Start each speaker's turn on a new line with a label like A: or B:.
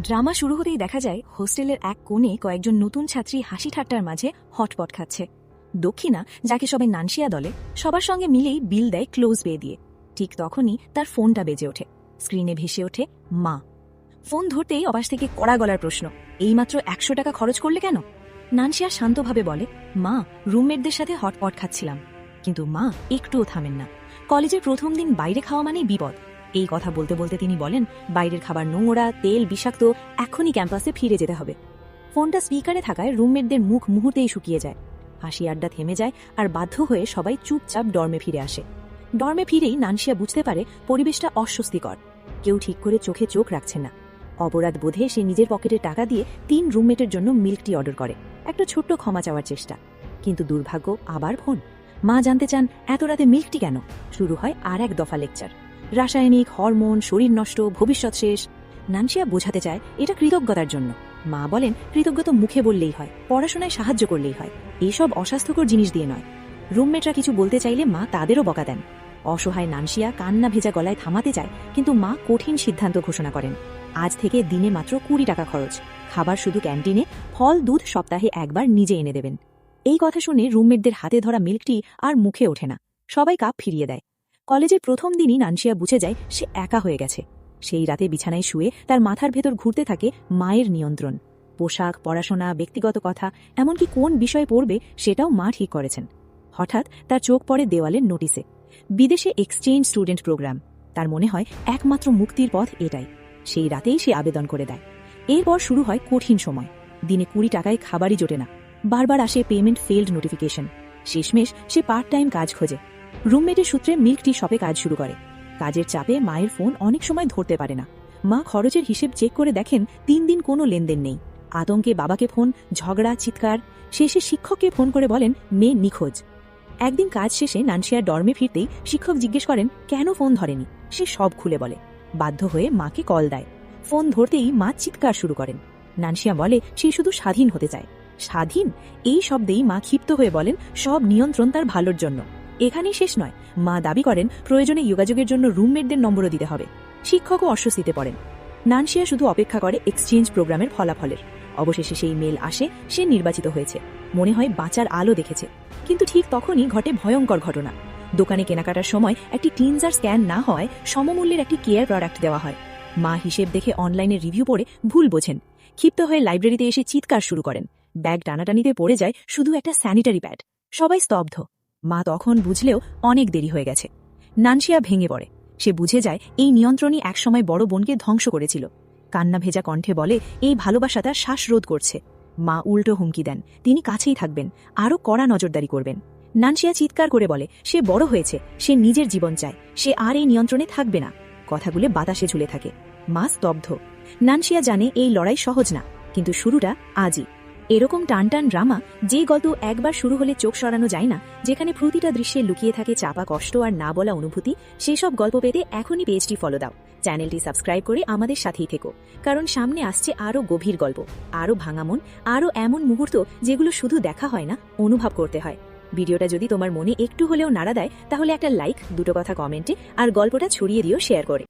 A: Drama শুরু হতেই দেখা যায়, হোস্টেলের এক কোণে কয়েকজন নতুন ছাত্রী হাসি ঠাট্টার মাঝে হটপট খাচ্ছে। দক্ষিণা, যাকে সবাই নানসিয়া দলে, সবার সঙ্গে মিলেই বিল দেয় ক্লোজ পেয়ে দিয়ে। ঠিক তখনই তার ফোনটা বেজে ওঠে। স্ক্রিনে ভেসে ওঠে, মা। ফোন ধরতেই অবাস থেকে কড়া গলার প্রশ্ন, এইমাত্র একশো টাকা খরচ করলে কেন? নানসিয়া শান্তভাবে বলে, মা, রুমমেটদের সাথে হটপট খাচ্ছিলাম। কিন্তু মা, একটুও থামেন না। কলেজের প্রথম দিন বাইরে খাওয়া মানেই বিপদ। এই কথা বলতে বলতে তিনি বলেন, বাইরের খাবার নোংরা, তেল বিষাক্ত, এখনই ক্যাম্পাসে ফিরে যেতে হবে। ফোনটা স্পিকারে থাকায় রুমমেটদের মুখ মুহূর্তেই শুকিয়ে যায়। হাসি আড্ডা থেমে যায় আর বাধ্য হয়ে সবাই চুপচাপ ডর্মে ফিরে আসে। ডর্মে ফিরেই নানসিয়া বুঝতে পারে পরিবেশটা অস্বস্তিকর। কেউ ঠিক করে চোখে চোখ রাখছে না। অপরাধ বোধে সে নিজের পকেটে টাকা দিয়ে তিন রুমমেটের জন্য মিল্ক টি অর্ডার করে। একটা ছোট্ট ক্ষমা চাওয়ার চেষ্টা। কিন্তু দুর্ভাগ্য, আবার ফোন। মা জানতে চান, এত রাতে মিল্কটি কেন? শুরু হয় আর এক দফা লেকচার। রাসায়নিক, হরমোন, শরীর নষ্ট, ভবিষ্যৎ শেষ। নানসিয়া বোঝাতে চায় এটা কৃতজ্ঞতার জন্য। মা বলেন কৃতজ্ঞতা মুখে বললেই হয়, পড়াশোনায় সাহায্য করলেই হয়। এইসব অস্বাস্থ্যকর জিনিস দিয়ে নয়। রুমমেটরা কিছু বলতে চাইলে মা তাদেরও বকা দেন। অসহায় নানসিয়া কান্না ভেজা গলায় থামাতে চায়, কিন্তু মা কঠিন সিদ্ধান্ত ঘোষণা করেন। আজ থেকে দিনে মাত্র কুড়ি টাকা খরচ। খাবার শুধু ক্যান্টিনে, ফল, দুধ সপ্তাহে একবার নিজে এনে দেবেন। এই কথা শুনে রুমমেটদের হাতে ধরা মিল্কটি আর মুখে ওঠে না। সবাই কাপ ফিরিয়ে দেয়। কলেজের প্রথম দিনই নানসিয়া বুঝে যায় সে একা হয়ে গেছে। সেই রাতে বিছানায় শুয়ে তার মাথার ভেতর ঘুরতে থাকে মায়ের নিয়ন্ত্রণ। পোশাক, পড়াশোনা, ব্যক্তিগত কথা, এমনকি কোন বিষয়ে পড়বে সেটাও মা ঠিক করেছেন। হঠাৎ তার চোখ পড়ে দেওয়ালের নোটিসে বিদেশে এক্সচেঞ্জ স্টুডেন্ট প্রোগ্রাম তার মনে হয় একমাত্র মুক্তির পথ এটাই। সেই রাতেই সে আবেদন করে দেয়। এরপর শুরু হয় কঠিন সময়। দিনে কুড়ি টাকায় খাবারই জোটে না। বারবার আসে পেমেন্ট ফেল্ড নোটিফিকেশন শেষমেশ সে পার্ট টাইম কাজ খোঁজে। রুমমেটের সূত্রে মিল্ক টি শপে কাজ শুরু করে। কাজের চাপে মায়ের ফোন অনেক সময় ধরতে পারে না। মা খরচের হিসেব চেক করে দেখেন তিন দিন কোনো লেনদেন নেই। আতঙ্কে বাবাকে ফোন, ঝগড়া, চিৎকার। শেষে শিক্ষককে ফোন করে বলেন, মেয়ে নিখোঁজ। একদিন কাজ শেষে নানসিয়ার ডর্মে ফিরতেই শিক্ষক জিজ্ঞেস করেন, কেন ফোন ধরেনি? সে সব খুলে বলে। বাধ্য হয়ে মাকে কল দেয়। ফোন ধরতেই মা চিৎকার শুরু করেন। নানসিয়া বলে, সে শুধু স্বাধীন হতে চায়। স্বাধীন? এই শব্দেই মা ক্ষিপ্ত হয়ে বলেন, সব নিয়ন্ত্রণ তার ভালোর জন্য। এখানেই শেষ নয়। মা দাবি করেন, প্রয়োজনে যোগাযোগের জন্য রুমমেটদের নম্বরও দিতে হবে। শিক্ষকও অস্বস্তিতে পড়েন। নানসিয়া শুধু অপেক্ষা করে এক্সচেঞ্জ প্রোগ্রামের ফলাফলের। অবশেষে সেই মেল আসে, সে নির্বাচিত হয়েছে। মনে হয় বাঁচার আলো দেখেছে। কিন্তু ঠিক তখনই ঘটে ভয়ঙ্কর ঘটনা। দোকানে কেনাকাটার সময় একটি টিনজার স্ক্যান না হয় সমমূল্যের একটি কেয়ার প্রোডাক্ট দেওয়া হয়। মা হিসেব দেখে অনলাইনে রিভিউ পড়ে ভুল বোঝেন। ক্ষিপ্ত হয়ে লাইব্রেরিতে এসে চিৎকার শুরু করেন। ব্যাগ টানাটানিতে পড়ে যায় শুধু একটা স্যানিটারি প্যাড। সবাই স্তব্ধ। মা তখন বুঝলেও অনেক দেরি হয়ে গেছে। নানসিয়া ভেঙে পড়ে। সে বুঝে যায় এই নিয়ন্ত্রণই একসময় বড় বোনকে ধ্বংস করেছিল। কান্না ভেজা কণ্ঠে বলে, এই ভালোবাসা তার শ্বাসরোধ করছে। মা উল্টো হুমকি দেন, তিনি কাছেই থাকবেন, আরও কড়া নজরদারি করবেন। নানসিয়া চিৎকার করে বলে, সে বড় হয়েছে, সে নিজের জীবন চায়, সে আর এই নিয়ন্ত্রণে থাকবে না। কথাগুলো বাতাসে ঝুলে থাকে। মা স্তব্ধ। নানসিয়া জানে এই লড়াই সহজ না, কিন্তু শুরুটা আজই। এরকম টান টান ড্রামা যে গল্প একবার শুরু হলে চোখ সরানো যায় না, যেখানে প্রতিটা দৃশ্যে লুকিয়ে থাকে চাপা কষ্ট আর না বলা অনুভূতি, সেসব গল্প পেতে এখনই পেজটি ফলো দাও। চ্যানেলটি সাবস্ক্রাইব করে আমাদের সাথেই থেকো। কারণ সামনে আসছে আরও গভীর গল্প, আরও ভাঙামন আরও এমন মুহূর্ত যেগুলো শুধু দেখা হয় না, অনুভব করতে হয়। ভিডিওটা যদি তোমার মনে একটু হলেও নাড়া দেয়, তাহলে একটা লাইক দুটো কথা কমেন্টে আর গল্পটা ছড়িয়ে দিও শেয়ার করে।